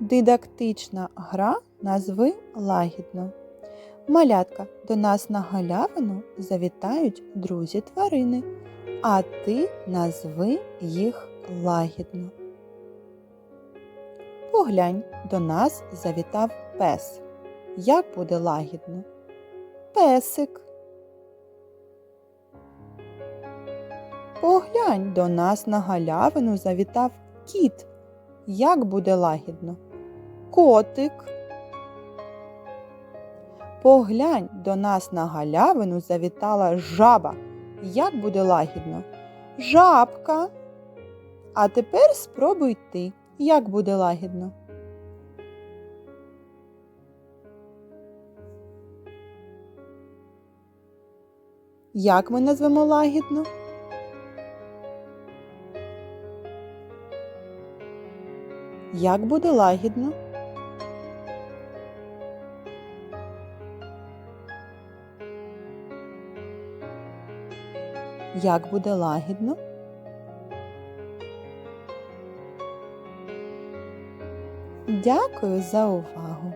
Дидактична гра назви лагідно. Малятка до нас на галявину завітають друзі тварини, а ти назви їх лагідно. Поглянь, до нас завітав пес. Як буде лагідно? Песик. Поглянь, до нас на галявину завітав кіт. Як буде лагідно? Котик. Поглянь, до нас на галявину завітала жаба. Як буде лагідно? Жабка. А тепер спробуй ти. Як буде лагідно? Як ми назвемо лагідно? Як буде лагідно? Як буде лагідно? Дякую за увагу!